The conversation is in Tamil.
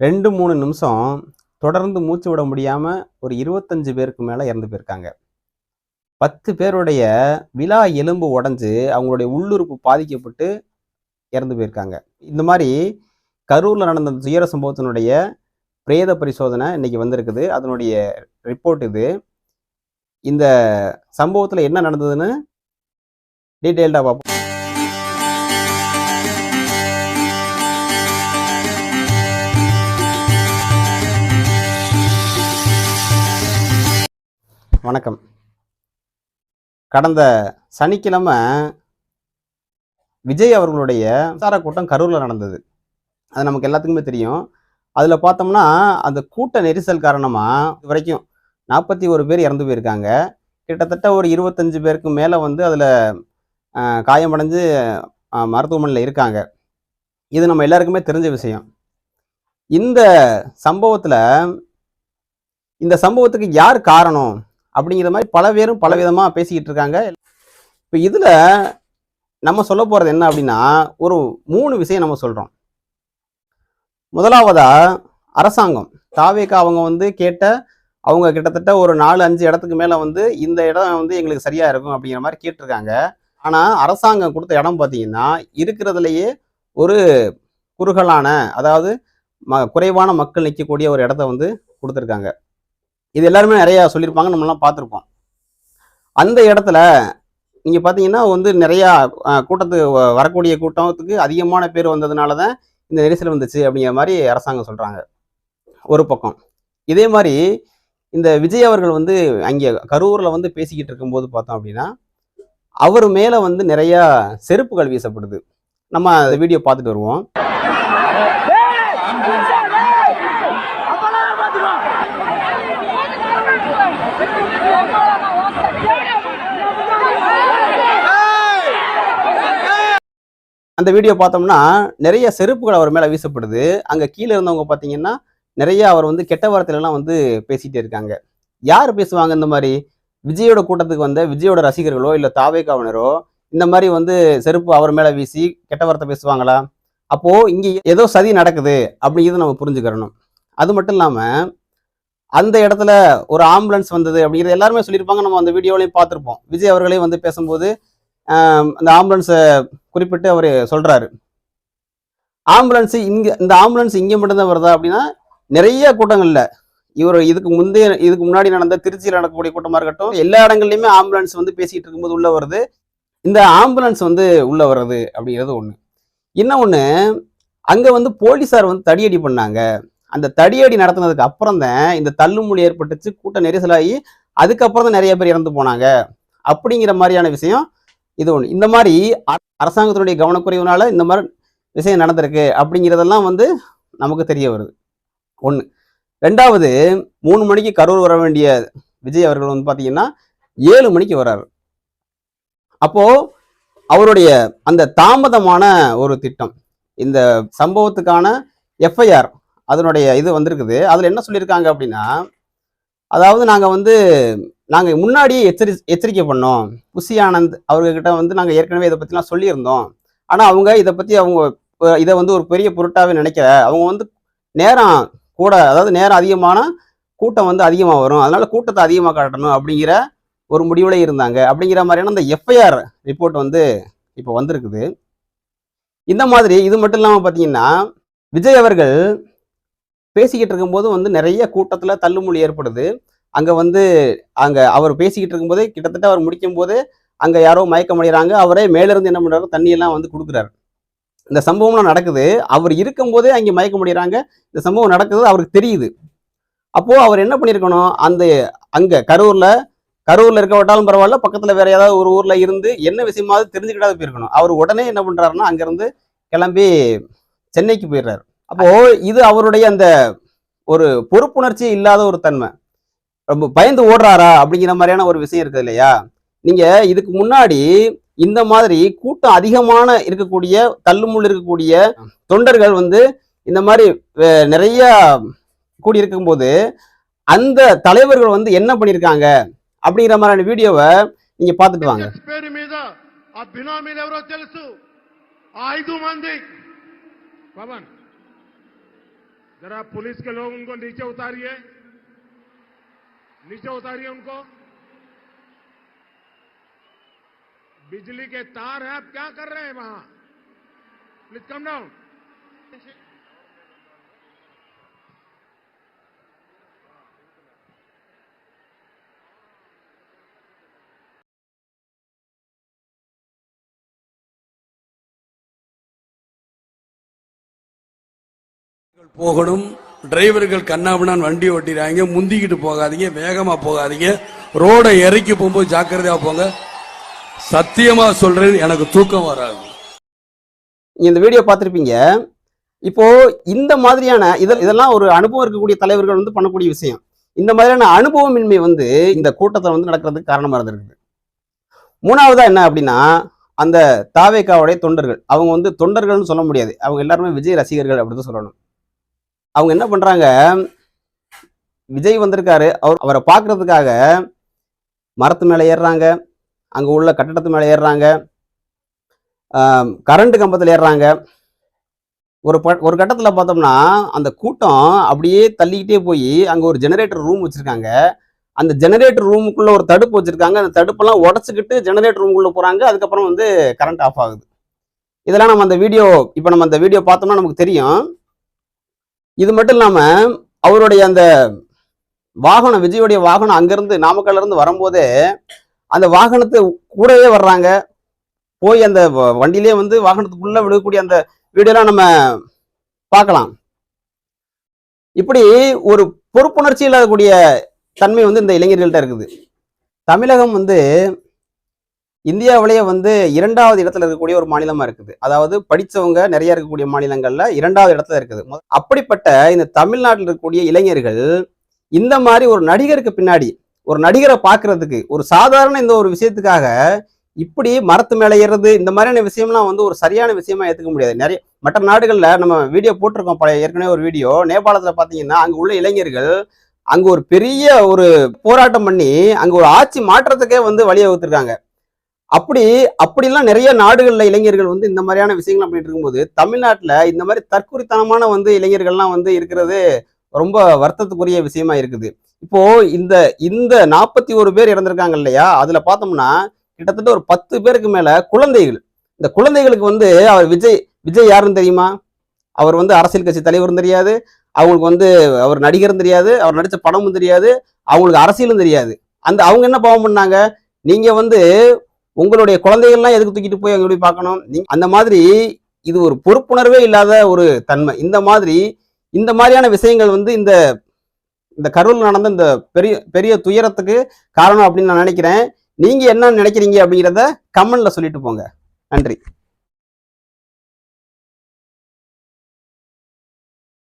ரெண்டு மூணு நிமிஷம் தொடர்ந்து மூச்சு விட முடியாமல் ஒரு இருபத்தஞ்சு பேருக்கு மேலே இறந்து போயிருக்காங்க. பத்து பேருடைய விழா எலும்பு உடஞ்சி அவங்களுடைய உள்ளுறுப்பு பாதிக்கப்பட்டு இறந்து போயிருக்காங்க. இந்த மாதிரி கரூரில் நடந்த துயர சம்பவத்தினுடைய பிரேத பரிசோதனை இன்னைக்கு வந்திருக்குது. அதனுடைய ரிப்போர்ட் இது. இந்த சம்பவத்தில் என்ன நடந்ததுன்னு டீட்டெயில்டாக பார்ப்போம் வணக்கம். கடந்த சனிக்கிழமை விஜய் அவர்களுடைய பிரச்சார கூட்டம் கரூரில் நடந்தது. அது நமக்கு எல்லாத்துக்குமே தெரியும். அதில் பார்த்தோம்னா அந்த கூட்ட நெரிசல் காரணமாக இது வரைக்கும் நாற்பத்தி ஒரு பேர் இறந்து போயிருக்காங்க. கிட்டத்தட்ட ஒரு இருபத்தஞ்சு பேருக்கு மேலே வந்து அதில் காயமடைஞ்சு மருத்துவமனையில் இருக்காங்க. இது நம்ம எல்லாருக்குமே தெரிஞ்ச விஷயம். இந்த சம்பவத்தில் இந்த சம்பவத்துக்கு யார் காரணம்? அப்படிங்கிற மாதிரி பல பேரும் பல விதமாக பேசிக்கிட்டு இருக்காங்க. இப்போ இதில் நம்ம சொல்ல போகிறது என்ன அப்படின்னா ஒரு மூணு விஷயம் நம்ம சொல்கிறோம் முதலாவதா அரசாங்கம். தாவேக்கா அவங்க வந்து கேட்ட அவங்க கிட்டத்தட்ட ஒரு நாலு அஞ்சு இடத்துக்கு மேலே வந்து இந்த இடம் வந்து எங்களுக்கு சரியாக இருக்கும் அப்படிங்கிற மாதிரி கேட்டிருக்காங்க. ஆனால் அரசாங்கம் கொடுத்த இடம் பார்த்தீங்கன்னா இருக்கிறதுலையே ஒரு குறுகலான அதாவது ம குறைவான மக்கள் நிற்கக்கூடிய ஒரு இடத்த வந்து கொடுத்துருக்காங்க. இது எல்லாருமே நிறையா சொல்லியிருப்பாங்க நம்மளாம் பார்த்துருப்போம். அந்த இடத்துல நீங்கள் பார்த்தீங்கன்னா வந்து நிறையா கூட்டத்துக்கு வ- வரக்கூடிய கூட்டத்துக்கு அதிகமான பேர் வந்ததுனால தான் இந்த நெரிசல் வந்துச்சு அப்படிங்கிற மாதிரி அரசாங்கம் சொல்கிறாங்க ஒரு பக்கம். இதே மாதிரி இந்த விஜய் அவர்கள் வந்து அங்கே கரூரில் வந்து பேசிக்கிட்டு இருக்கும்போது பார்த்தோம் அப்படின்னா அவர் மேலே வந்து நிறையா செருப்புகள் வீசப்படுது. நம்ம அந்த வீடியோ பார்த்துட்டு வருவோம். அந்த வீடியோ பார்த்தோம்னா நிறைய செருப்புகள் அவர் மேலே வீசப்படுது. அங்கே கீழே இருந்தவங்க பார்த்தீங்கன்னா நிறைய அவர் வந்து கெட்ட வார்த்தையிலலாம் வந்து பேசிகிட்டே இருக்காங்க. யார் பேசுவாங்க இந்த மாதிரி? விஜயோட கூட்டத்துக்கு வந்த விஜயோட ரசிகர்களோ இல்லை தாவேக்காவினரோ இந்த மாதிரி வந்து செருப்பு அவர் மேலே வீசி கெட்ட வார்த்தை பேசுவாங்களா? அப்போது இங்கே ஏதோ சதி நடக்குது அப்படிங்கிறத நம்ம புரிஞ்சுக்கிறணும். அது மட்டும் இல்லாமல் அந்த இடத்துல ஒரு ஆம்புலன்ஸ் வந்தது அப்படிங்கிறது எல்லாருமே சொல்லியிருப்பாங்க. நம்ம அந்த வீடியோலையும் பார்த்துருப்போம். விஜய் அவர்களையும் வந்து பேசும்போது அந்த ஆம்புலன்ஸை குறிப்பிட்டு அவர் சொல்கிறாரு ஆம்புலன்ஸு இங்கே இந்த ஆம்புலன்ஸ் இங்கே மட்டும்தான் வருதா அப்படின்னா நிறைய கூட்டங்கள்ல இவர் இதுக்கு முந்தைய இதுக்கு முன்னாடி நடந்த திருச்சியில் நடக்கக்கூடிய கூட்டமாக இருக்கட்டும் எல்லா இடங்கள்லையுமே ஆம்புலன்ஸ் வந்து பேசிகிட்டு இருக்கும்போது உள்ளே வருது. இந்த ஆம்புலன்ஸ் வந்து உள்ளே வர்றது அப்படிங்கிறது ஒன்று இன்னும் ஒன்று அங்கே வந்து போலீஸார் வந்து தடியடி பண்ணாங்க. அந்த தடியடி நடத்தினதுக்கு அப்புறம் தான் இந்த தள்ளுமுடி ஏற்பட்டுச்சு கூட்டம் நெரிசலாகி அதுக்கப்புறம் தான் நிறைய பேர் இறந்து போனாங்க. அப்படிங்கிற மாதிரியான விஷயம் இது ஒன்று இந்த மாதிரி அரசாங்கத்தினுடைய கவனக்குறைவுனால இந்த மாதிரி விஷயம் நடந்திருக்கு அப்படிங்கிறதெல்லாம் வந்து நமக்கு தெரிய வருது. ஒன்று ரெண்டாவது மூணு மணிக்கு கரூர் வர வேண்டிய விஜய் அவர்கள் வந்து பார்த்தீங்கன்னா ஏழு மணிக்கு வர்றார் அப்போது அவருடைய அந்த தாமதமான ஒரு திட்டம் இந்த சம்பவத்துக்கான எஃப்ஐஆர் அதனுடைய இது வந்திருக்குது. அதில் என்ன சொல்லியிருக்காங்க அப்படின்னா அதாவது நாங்கள் வந்து நாங்கள் முன்னாடியே எச்சரி எச்சரிக்கை பண்ணோம். புசி ஆனந்த் அவர்கிட்ட வந்து நாங்கள் ஏற்கனவே இதை பற்றிலாம் சொல்லியிருந்தோம். ஆனால் அவங்க இதை பற்றி அவங்க இதை வந்து ஒரு பெரிய பொருட்டாகவே நினைக்கல. அவங்க வந்து நேரம் கூட அதாவது நேரம் அதிகமான கூட்டம் வந்து அதிகமாக வரும். அதனால கூட்டத்தை அதிகமாக காட்டணும் அப்படிங்கிற ஒரு முடிவில் இருந்தாங்க. அப்படிங்கிற மாதிரியான அந்த எஃப்ஐஆர் ரிப்போர்ட் வந்து இப்போ வந்திருக்குது. இந்த மாதிரி இது மட்டும் இல்லாமல் பார்த்தீங்கன்னா விஜய் அவர்கள் பேசிக்கிட்டு இருக்கும்போது வந்து நிறைய கூட்டத்தில் தள்ளுமொழி ஏற்படுது. அங்கே வந்து அங்கே அவர் பேசிக்கிட்டு இருக்கும்போதே கிட்டத்தட்ட அவர் முடிக்கும் போது அங்கே யாரோ மயக்கம் அடைகிறாங்க. அவரே மேலேருந்து என்ன பண்ணுறாரு தண்ணியெல்லாம் வந்து கொடுக்குறாரு. இந்த சம்பவம்லாம் நடக்குது. அவர் இருக்கும்போதே அங்கே மயக்கம் அடைகிறாங்க. இந்த சம்பவம் நடக்குது அவருக்கு தெரியுது. அப்போது அவர் என்ன பண்ணியிருக்கணும்? அந்த அங்கே கரூரில் கரூரில் இருக்க விட்டாலும் பரவாயில்ல பக்கத்தில் வேற ஏதாவது ஒரு ஊரில் இருந்து என்ன விஷயமாவது தெரிஞ்சுக்கிட்டாது போயிருக்கணும். அவர் உடனே என்ன பண்ணுறாருன்னா அங்கேருந்து கிளம்பி சென்னைக்கு போயிடுறாரு. அப்போது இது அவருடைய அந்த ஒரு பொறுப்புணர்ச்சி இல்லாத ஒரு தன்மை. ரொம்ப பயந்து ஓடுறாரா அப்படிங்கிற மாதிரியான ஒரு விஷயம் இருக்குது இல்லையா? நீங்க இதுக்கு முன்னாடி இந்த மாதிரி கூட்டம் அதிகமான இருக்கக்கூடிய தள்ளுமுள் இருக்கக்கூடிய தொண்டர்கள் வந்து இந்த மாதிரி நிறைய கூடி இருக்கும்போது அந்த தலைவர்கள் வந்து என்ன பண்ணியிருக்காங்க? அப்படிங்கிற மாதிரியான வீடியோவை நீங்க பார்த்துட்டு வாங்க. जरा पुलिस के लोग उनको नीचे उतारिए नीचे उतारिए उनको बिजली के तार हैं आप क्या कर रहे हैं वहां प्लीज कम डाउन போகணும் டிரைவர்கள் கண்ணாபின்னான் வண்டி ஓட்டிடுறாங்க முந்திக்கிட்டு போகாதீங்க வேகமாக போகாதீங்க. ரோடை இறக்கி போகும்போது ஜாக்கிரதையாக போங்க. சத்தியமாக சொல்கிறேன் எனக்கு தூக்கம் வராது. இந்த வீடியோ பார்த்துருப்பீங்க. இப்போ இந்த மாதிரியான இத- இதெல்லாம் ஒரு அனுபவம் இருக்கக்கூடிய தலைவர்கள் வந்து பண்ணக்கூடிய விஷயம். இந்த மாதிரியான அனுபவமின்மை வந்து இந்த கூட்டத்தில் வந்து நடக்கிறதுக்கு காரணமாக இருந்திருக்குது. மூணாவதா என்ன அப்படின்னா அந்த தாவேக்காவுடைய தொண்டர்கள். அவங்க வந்து தொண்டர்கள்னு சொல்ல முடியாது. அவங்க எல்லாருமே விஜய் ரசிகர்கள் அப்படின்னு சொல்லணும். அவங்க என்ன பண்றாங்க? விஜய் வந்திருக்காரு. அவர் அவரை பார்க்கறதுக்காக மரத்து மேலே ஏறுறாங்க. அங்கே உள்ள கட்டடத்து மேலே ஏறுறாங்க. கரண்ட் கம்பத்தில் ஏறுறாங்க. ஒரு ப ஒரு கட்டத்தில் பார்த்தோம்னா அந்த கூட்டம் அப்படியே தள்ளிக்கிட்டே போய் அங்கே ஒரு ஜெனரேட்டர் ரூம் வச்சுருக்காங்க. அந்த ஜெனரேட்டர் ரூமுக்குள்ளே ஒரு தடுப்பு வச்சுருக்காங்க. அந்த தடுப்பெல்லாம் உடச்சிக்கிட்டு ஜெனரேட்டர் ரூமுக்குள்ளே போகிறாங்க அதுக்கப்புறம் வந்து கரண்ட் ஆஃப் ஆகுது. இதெல்லாம் நம்ம அந்த வீடியோ இப்போ நம்ம அந்த வீடியோ பார்த்தோம்னா நமக்கு தெரியும். இது மட்டும் இல்லாமல் அவருடைய அந்த வாகனம் விஜயோடைய வாகனம் அங்கேருந்து நாமக்கல்ல இருந்து வரும்போதே அந்த வாகனத்தை கூடவே வர்றாங்க. போய் அந்த வ- வண்டியிலே வந்து வாகனத்துக்குள்ளே விழுகக்கூடிய அந்த வீடியோலாம் நம்ம பார்க்கலாம். இப்படி ஒரு பொறுப்புணர்ச்சி இல்லாதக்கூடிய தன்மை வந்து இந்த இளைஞர்கள்ட்ட இருக்குது. தமிழகம் வந்து இந்தியாவிலேயே வந்து இரண்டாவது இடத்துல இருக்கக்கூடிய ஒரு மாநிலமா இருக்குது. அதாவது படித்தவங்க நிறைய இருக்கக்கூடிய மாநிலங்கள்ல இரண்டாவது இடத்துல இருக்குது. அப்படிப்பட்ட இந்த தமிழ்நாட்டில் இருக்கக்கூடிய இளைஞர்கள் இந்த மாதிரி ஒரு நடிகருக்கு பின்னாடி ஒரு நடிகரை பார்க்கறதுக்கு ஒரு சாதாரண இந்த ஒரு விஷயத்துக்காக இப்படி மரத்து மேலே ஏறுறது இந்த மாதிரியான விஷயம்லாம் வந்து ஒரு சரியான விஷயமா ஏற்றுக்க முடியாது. நிறைய மற்ற நாடுகளில் நம்ம வீடியோ போட்டிருக்கோம் பழைய ஏற்கனவே ஒரு வீடியோ. நேபாளத்தில் பார்த்தீங்கன்னா அங்கே உள்ள இளைஞர்கள் அங்கே ஒரு பெரிய ஒரு போராட்டம் பண்ணி அங்கே ஒரு ஆட்சி மாற்றத்துக்கே வந்து வழி வகுத்துருக்காங்க அப்படி அப்படிலாம் நிறைய நாடுகளில் இளைஞர்கள் வந்து இந்த மாதிரியான விஷயங்கள்லாம் பண்ணிட்டு இருக்கும்போது தமிழ்நாட்டில் இந்த மாதிரி தற்குறித்தனமான வந்து இளைஞர்கள்லாம் வந்து இருக்கிறது ரொம்ப வருத்தத்துக்குரிய விஷயமா இருக்குது. இப்போ இந்த இந்த நாற்பத்தி ஒரு பேர் இறந்திருக்காங்க இல்லையா? அதுல பார்த்தோம்னா கிட்டத்தட்ட ஒரு பத்து பேருக்கு மேல குழந்தைகள். இந்த குழந்தைகளுக்கு வந்து அவர் விஜய் விஜய் யாருன்னு தெரியுமா? அவர் வந்து அரசியல் கட்சி தலைவரும் தெரியாது. அவங்களுக்கு வந்து அவர் நடிகரும் தெரியாது. அவர் நடித்த படமும் தெரியாது. அவங்களுக்கு அரசியலும் தெரியாது. அந்த அவங்க என்ன பாவம் பண்ணாங்க? நீங்க வந்து உங்களுடைய குழந்தைகள்லாம் எதுக்கு தூக்கிட்டு போய் அங்க போய் பார்க்கணும்? நீ- அந்த மாதிரி இது ஒரு பொறுப்புணர்வே இல்லாத ஒரு தன்மை. இந்த மாதிரி இந்த மாதிரியான விஷயங்கள் வந்து இந்த இந்த கரூரில் நடந்த இந்த பெரிய பெரிய துயரத்துக்கு காரணம் அப்படின்னு நான் நினைக்கிறேன். நீங்க என்ன நினைக்கிறீங்க அப்படிங்கிறத கமெண்ட்ல சொல்லிட்டு போங்க. நன்றி.